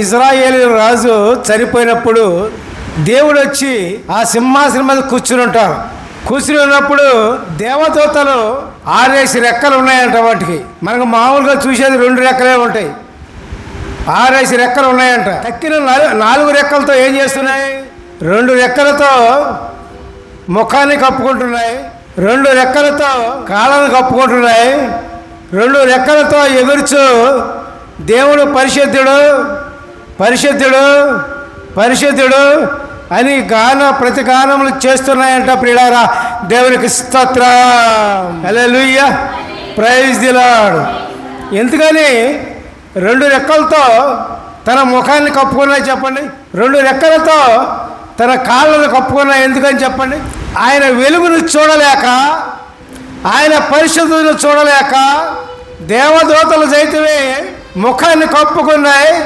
Israel రాజు చనిపోయినప్పుడు దేవుడు వచ్చి ఆ సింహాసనం మీద కూర్చుని ఉంటారు. కూర్చుని ఉన్నప్పుడు దేవదూతలు ఆరేసి రెక్కలు ఉన్నాయంట వాటికి. మనకు మామూలుగా చూసేది రెండు రెక్కలే ఉంటాయి. ఆరేసి రెక్కలు ఉన్నాయంట. తక్కిన నాలుగు రెక్కలతో ఏం చేస్తున్నాయి? రెండు రెక్కలతో ముఖాన్ని కప్పుకుంటున్నాయి. రెండు రెక్కలతో కాళ్ళను కప్పుకుంటున్నాయి. రెండు రెక్కలతో ఎగురుచు దేవుడు పరిశుద్ధుడు పరిశుద్ధుడు పరిశుద్ధుడు అని గాన ప్రతి గానములు చేస్తున్నాయంట ప్రియులారా. దేవునికి స్తోత్రం. హల్లెలూయా. ప్రైజ్ దిలాడు ఎందుకని? రెండు రెక్కలతో తన ముఖాన్ని కప్పుకున్నాయి చెప్పండి. రెండు రెక్కలతో తన కాళ్ళను కప్పుకున్నాయి ఎందుకని చెప్పండి? ఆయన వెలుగును చూడలేక ఆయన పరిశుద్ధులను చూడలేక దేవదూతలు సైతమే ముఖాన్ని కప్పుకున్నాయి.